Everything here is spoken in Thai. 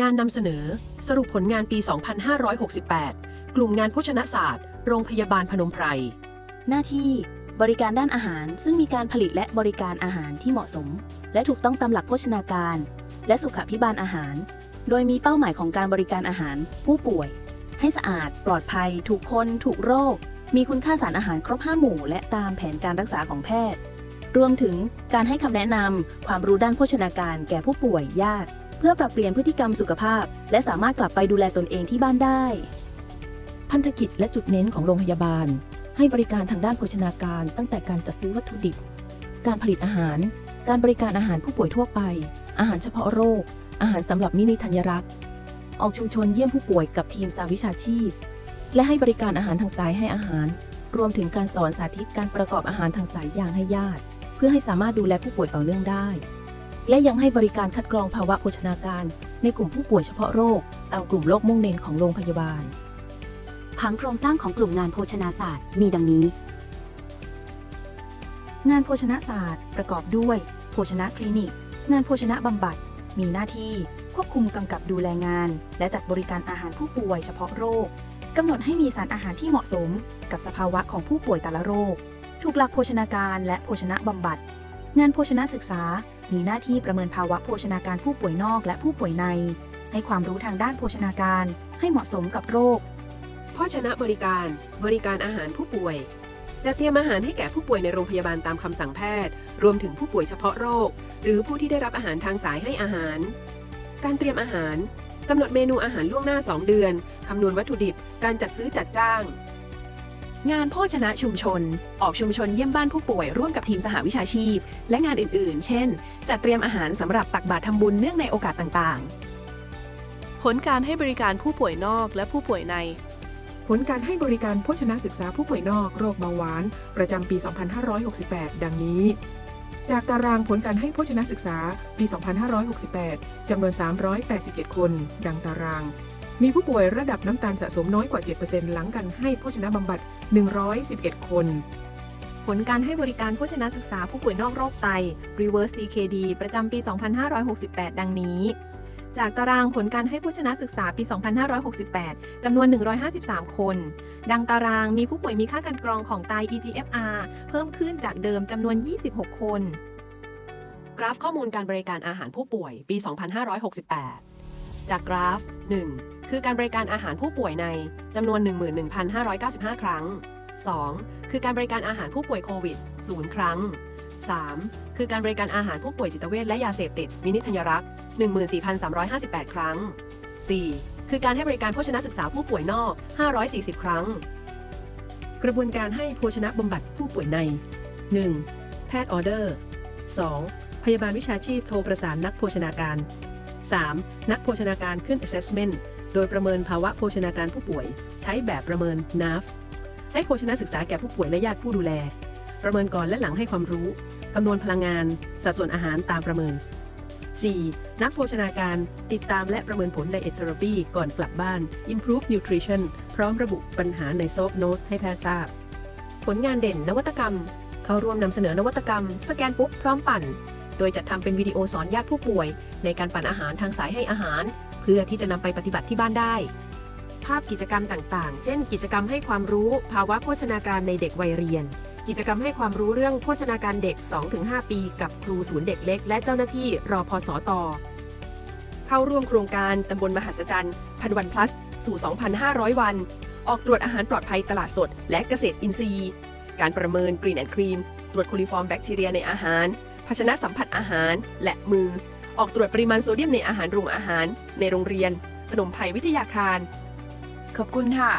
งานนำเสนอ สรุปผลงานปี 2568 กลุ่มงานโภชนศาสตร์ โรงพยาบาลพนมไพร หน้าที่บริการด้านอาหาร ซึ่งมีการผลิตและบริการอาหารที่เหมาะสม และถูกต้องตามหลักโภชนาการ และสุขภิบาลอาหาร โดยมีเป้าหมายของการบริการอาหารผู้ป่วย ให้สะอาด ปลอดภัย ถูกคน ถูกโรค มีคุณค่าสารอาหารครบ5หมู่ และตามแผนการรักษาของแพทย์ รวมถึงการให้คำแนะนำความรู้ด้านโภชนาการแก่ผู้ป่วยญาติ เพื่อปรับเปลี่ยนพฤติกรรมสุขภาพ และสามารถกลับไปดูแลตนเองที่บ้านได้ พันธกิจและจุดเน้นของโรงพยาบาล ให้บริการทางด้านโภชนาการ ตั้งแต่การจัดซื้อวัตถุดิบ การผลิตอาหาร การบริการอาหารผู้ป่วยทั่วไป อาหารเฉพาะโรค อาหารสำหรับมินิธัญรักษ์ออกชุมชนเยี่ยมผู้ป่วยกับทีมสาวิชาชีพ และให้บริการอาหารทางสายให้อาหาร รวมถึงการสอนสาธิตการประกอบอาหารทางสายยางให้ญาติ เพื่อให้สามารถดูแลผู้ป่วยต่อเนื่องได้ และยังให้บริการคัดกรองภาวะโภชนาการ ในกลุ่มผู้ป่วยเฉพาะโรค ตามกลุ่มโรคมุ่งเน้นของโรงพยาบาล ผังโครงสร้างของกลุ่มงานโภชนาศาสตร์มีดังนี้ งานโภชนาศาสตร์ ประกอบด้วย โภชนะคลินิก งานโภชนะบำบัด มีหน้าที่ ควบคุมกำกับดูแลงาน และจัดบริการอาหารผู้ป่วยเฉพาะโรคกำหนดให้มีสารอาหารที่เหมาะสม กับสภาวะของผู้ป่วยแต่ละโรค ถูกหลักโภชนาการและโภชนะบำบัด งานโภชนะศึกษา มีหน้าที่ประเมินภาวะโภชนาการผู้ป่วยนอกและผู้ป่วยใน ให้ความรู้ทางด้านโภชนาการให้เหมาะสมกับโรคโภชนะบริการ บริการอาหารผู้ป่วย จะเตรียมอาหารให้แก่ผู้ป่วยในโรงพยาบาลตามคำสั่งแพทย์ รวมถึงผู้ป่วยเฉพาะโรค หรือผู้ที่ได้รับอาหารทางสายให้อาหาร การเตรียมอาหารกำหนดเมนูอาหารล่วงหน้า 2 เดือน คำนวณวัตถุดิบ การจัดซื้อจัดจ้าง งานโภชนะชุมชน ออกชุมชนเยี่ยมบ้านผู้ป่วยร่วมกับทีมสหวิชาชีพ และงานอื่นๆ เช่น จัดเตรียมอาหารสำหรับตักบาตรทำบุญเนื่องในโอกาสต่างๆ ผลการให้บริการผู้ป่วยนอกและผู้ป่วยใน ผลการให้บริการโภชนะศึกษาผู้ป่วยนอกโรคเบาหวาน ประจำปี 2568 ดังนี้ จากตารางผลการให้โภชนะศึกษาปี 2568 จำนวน 387 คน ดังตาราง มีผู้ป่วยระดับน้ำตาลสะสมน้อยกว่า 7%หลังการให้โภชนะบำบัด 111 คน ผลการให้บริการโภชนะศึกษาผู้ป่วยนอกโรคไต Reverse CKD ประจำปี 2568 ดังนี้ จากตารางผลการให้โภชนะศึกษาปี 2568 จำนวน 153 คน ดังตารางมีผู้ป่วยมีค่าการกรองของไต EGFR เพิ่มขึ้นจากเดิมจำนวน 26 คน กราฟข้อมูลการบริการอาหารผู้ป่วยปี 2568 จากกราฟ 1. คือการบริการอาหารผู้ป่วยในจำนวน 11,595 ครั้ง 2. คือการบริการอาหารผู้ป่วยโควิด 0 ครั้ง 3. คือการบริการอาหารผู้ป่วยจิตเวชและยาเสพติด มินิธัญรักษ์14,358 ครั้ง 4. คือการให้บริการโภชนะศึกษาผู้ป่วยนอก 540 ครั้ง กระบวนการให้โภชนะบำบัดผู้ป่วยใน 1. แพทย์ออเดอร์ 2. พยาบาลวิชาชีพโทรประสานนักโภชนาการ 3. นักโภชนาการขึ้น assessment โดยประเมินภาวะโภชนาการผู้ป่วย ใช้แบบประเมิน NAF ให้โภชนะศึกษาแก่ผู้ป่วยและญาติผู้ดูแล ประเมินก่อนและหลังให้ความรู้คำนวณพลังงาน สัดส่วนอาหารตามประเมิน 4. นักโภชนาการติดตามและประเมินผล Diet Therapy ก่อนกลับบ้าน Improve Nutrition พร้อมระบุปัญหาในซอฟโน้ตให้แพทย์ทราบ ผลงานเด่นนวัตกรรม เข้าร่วมนำเสนอนวัตกรรม สแกนปุ๊บพร้อมปั่น โดยจัดทำเป็นวิดีโอสอนญาติผู้ป่วย ในการปั่นอาหารทางสายให้อาหาร เพื่อที่จะนำไปปฏิบัติที่บ้านได้ ภาพกิจกรรมต่างๆ เช่น กิจกรรมให้ความรู้ ภาวะโภชนาการในเด็กวัยเรียน กิจกรรมให้ความรู้เรื่องโภชนาการเด็ก 2-5 ปี กับครูศูนย์เด็กเล็ก และเจ้าหน้าที่รอพสตเข้าร่วมโครงการตำบลมหัศจรรย์พันวันพลัส สู่ 2,500 วัน ออกตรวจอาหารปลอดภัยตลาดสด และเกษตรอินทรีย์ การประเมินกรีนแอนด์ครีม ตรวจโคลิฟอร์มแบคทีเรียในอาหาร ภาชนะสัมผัสอาหาร และมือ ออกตรวจปริมาณโซเดียมในอาหารโรงอาหาร ในโรงเรียนขนมไพยวิทยาคาร ขอบคุณค่ะ